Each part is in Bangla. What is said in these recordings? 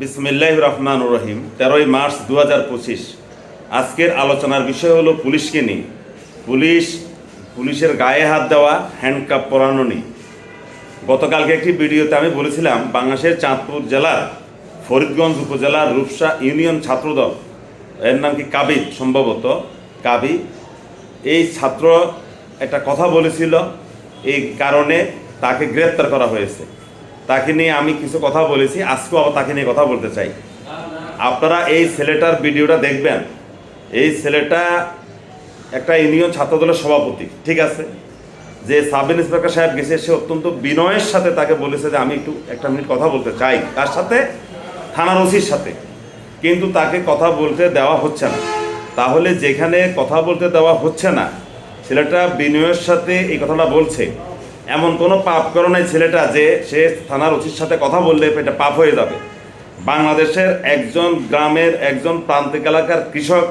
বিসমিল্লাহ রহমান রহিম, তেরোই মার্চ দু পঁচিশ। আজকের আলোচনার বিষয় হলো পুলিশকে নিয়ে। পুলিশ, পুলিশের গায়ে হাত দেওয়া হ্যান্ডকাপ পরানো নেই গতকালকে একটি ভিডিওতে আমি বলেছিলাম, বাংলাদেশের চাঁদপুর জেলার ফরিদগঞ্জ উপজেলার রূপসা ইউনিয়ন ছাত্রদল, এর নাম কি কাবি, সম্ভবত কাবি, এই ছাত্র একটা কথা বলেছিল, এই কারণে তাকে গ্রেপ্তার করা হয়েছে। তাকে নিয়ে আমি কিছু কথা বলেছি, আজকেও আবার তাকে নিয়ে কথা বলতে চাই। আপনারা এই ছেলেটার ভিডিওটা দেখবেন। এই ছেলেটা একটা ইউনিয়ন ছাত্রদলের সভাপতি, ঠিক আছে? যে সাব ইন্সপেক্টর সাহেব গেছে, সে অত্যন্ত বিনয়ের সাথে তাকে বলেছে যে আমি একটু একটা মিনিট কথা বলতে চাই। তার সাথে, থানার ওসির সাথে। কিন্তু তাকে কথা বলতে দেওয়া হচ্ছে না। তাহলে যেখানে কথা বলতে দেওয়া হচ্ছে না, ছেলেটা বিনয়ের সাথে এই কথাটা বলছে। এমন কোনো পাপ করে নাই ছেলেটা যে সে থানার ওসির সাথে কথা বললে এটা পাপ হয়ে যাবে। বাংলাদেশের একজন গ্রামের একজন প্রান্তিক এলাকার কৃষক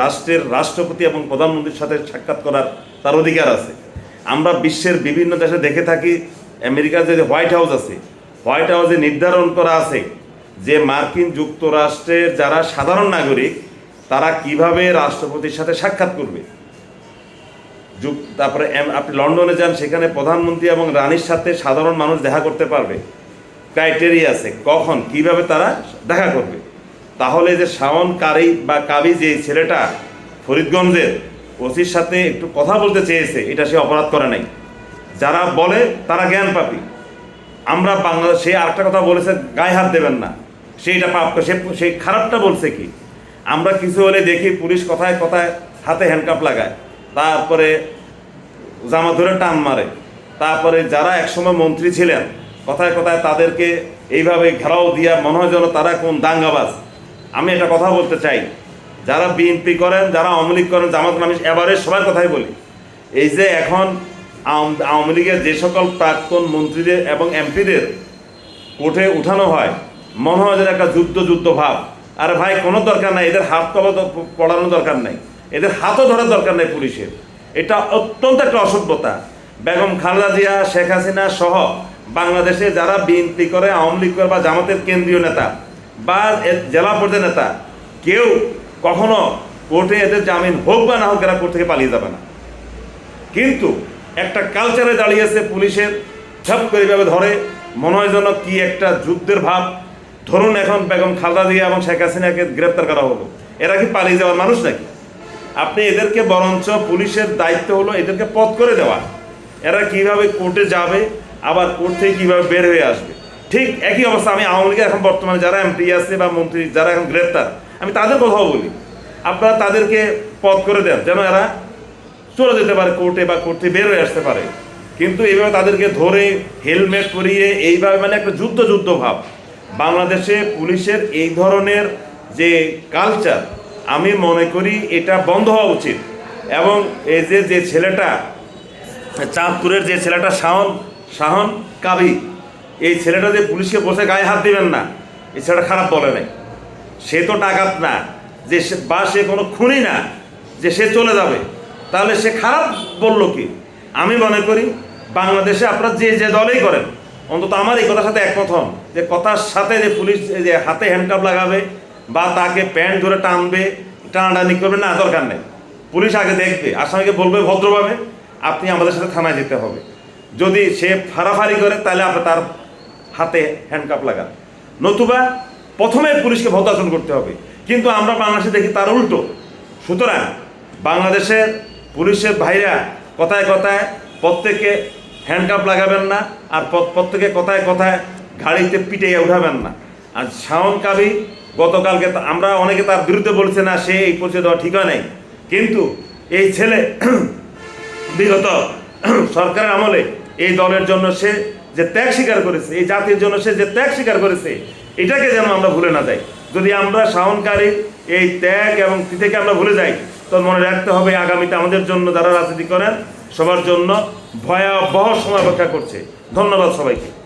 রাষ্ট্রের রাষ্ট্রপতি এবং প্রধানমন্ত্রীর সাথে সাক্ষাৎ করার তার অধিকার আছে। আমরা বিশ্বের বিভিন্ন দেশে দেখে থাকি, আমেরিকার যে হোয়াইট হাউস আছে, হোয়াইট হাউসে নির্ধারণ করা আছে যে মার্কিন যুক্তরাষ্ট্রের যারা সাধারণ নাগরিক, তারা কীভাবে রাষ্ট্রপতির সাথে সাক্ষাৎ করবে। যুক- তারপরে আপনি লন্ডনে যান, সেখানে প্রধানমন্ত্রী এবং রানীর সাথে সাধারণ মানুষ দেখা করতে পারবে। ক্রাইটেরিয়া আছে, কখন, কীভাবে তারা দেখা করবে? তাহলে যে শাওন কারি বা কাবি যে ছেলেটা ফরিদগঞ্জের, ওসির সাথে একটু কথা বলতে চেয়েছে, এটা সে অপরাধ করে নাই। যারা বলে, তারা জ্ঞান পাপি। আমরা বাংলাদেশ, সে আরেকটা কথা বলেছে, গায়ে হাত দেবেন না। সেইটা পাপ, সে সেই খারাপটা বলছে কি? আমরা কিছু হলে দেখি পুলিশ কথায় কথায় হাতে হ্যান্ডকাপ লাগায়। তারপরে জামা ধরে টান মারে। তারপরে যারা একসময় মন্ত্রী ছিলেন, কথায় কথায় তাদেরকে এইভাবে ঘেরাও দিয়া মনে হয় যেন তারা কোন দাঙ্গাবাজ। আমি একটা কথা বলতে চাই, যারা বিএনপি করেন, যারা আওয়ামী লীগ করেন, জামাত আমি এবারে সবার কথাই বলি, এই যে এখন আওয়ামী লীগের যে সকল প্রাক্তন মন্ত্রীদের এবং এমপিদের কোর্টে উঠানো হয়, মনে হয় যেন একটা যুদ্ধ যুদ্ধ ভাব। আর ভাই, কোনো দরকার নাই, এদের হাত কবা পড়ানোর দরকার নাই। এদের হাতও ধরার দরকার নেই পুলিশের। এটা অত্যন্ত একটা অসভ্যতা। বেগম খালেদা জিয়া, শেখ হাসিনা সহ বাংলাদেশে যারা বিএনপি করে, আওয়ামী লীগ করে বা জামাতের কেন্দ্রীয় নেতা বা জেলা পর্যায়ের নেতা, কেউ কখনো কোর্টে এদের জামিন হোক বা না হোক এরা কোর্ট থেকে পালিয়ে যাবে না। কিন্তু একটা কালচারে দাঁড়িয়েছে পুলিশের, ঝপ করে ধরে, মনে হয় যেন কি একটা যুদ্ধের ভাব। ধরুন এখন বেগম খালদা জিয়া এবং শেখ হাসিনাকে গ্রেপ্তার করা হলো। এরা কি পালিয়ে যাওয়ার মানুষ নাকি? আপনি এদেরকে বরঞ্চ পুলিশের দায়িত্ব হলো এদেরকে পথ করে দেওয়া। এরা কীভাবে কোর্টে যাবে, আবার কোর্ট থেকে কীভাবে বের হয়ে আসবে। ঠিক একই অবস্থা, আমি আওয়ামী লীগের এখন বর্তমানে যারা এমপি আছে বা মন্ত্রী, যারা এখন গ্রেপ্তার, আমি তাদের কথাও বলি। আপনারা তাদেরকে পথ করে দেন, যেন এরা চলে যেতে পারে কোর্টে বা কোর্ট থেকে বের হয়ে আসতে পারে। কিন্তু এইভাবে তাদেরকে ধরে হেলমেট পরিয়ে এইভাবে মানে একটা যুদ্ধ যুদ্ধ ভাব। বাংলাদেশে পুলিশের এই ধরনের যে কালচার আমি মনে করি এটা বন্ধ হওয়া উচিত। এবং এই যে যে ছেলেটা, চাঁদপুরের যে ছেলেটা শাহন শাহন কাবি, এই ছেলেটা যে পুলিশকে বসে গায়ে হাত দিবেন না, এই ছেলেটা খারাপ বলে নাই। সে তো ডাকাত না, যে সে, বা সে কোনো খুনি না, যে সে চলে যাবে, তাহলে সে খারাপ বলল কি? আমি মনে করি বাংলাদেশে আপনারা যে যে দলেই করেন, অন্তত আমার এই কথার সাথে একমত হন, যে কথার সাথে যে পুলিশ যে হাতে হ্যান্ডকাপ লাগাবে বা তাকে প্যান্ট ধরে টানবে, টানাটানি করবে, না, দরকার নেই। পুলিশ আগে দেখবে আসামিকে বলবে ভদ্রভাবে, আপনি আমাদের সাথে থানায় যেতে হবে। যদি সে ফাড়াফাড়ি করে, তাহলে আপনি তার হাতে হ্যান্ডকাপ লাগান। নতুবা প্রথমে পুলিশকে ভদ্রাসন করতে হবে। কিন্তু আমরা বাংলাদেশে দেখি তার উল্টো। সুতরাং বাংলাদেশের পুলিশের ভাইরা কথায় কথায় প্রত্যেকে হ্যান্ডকাপ লাগাবেন না, আর প্রত্যেকে কথায় কথায় গাড়িতে পিটিয়ে উঠাবেন না। আর শাওন কাবি গতকালকে আমরা অনেকে তার বিরুদ্ধে বলছে, না, সে এই পরিচয় দেওয়া ঠিক নাই। কিন্তু এই ছেলে বিগত সরকারের আমলে এই দলের জন্য সে যে ত্যাগ স্বীকার করেছে, এই জাতির জন্য সে যে ত্যাগ স্বীকার করেছে, এটাকে যেন আমরা ভুলে না যাই। যদি আমরা শাওনকারী এই ত্যাগ এবং থেকে আমরা ভুলে যাই, তো মনে রাখতে হবে আগামীতে আমাদের জন্য যারা রাজনীতি করেন, সবার জন্য ভয়াবহ সময় অপেক্ষা করছে। ধন্যবাদ সবাইকে।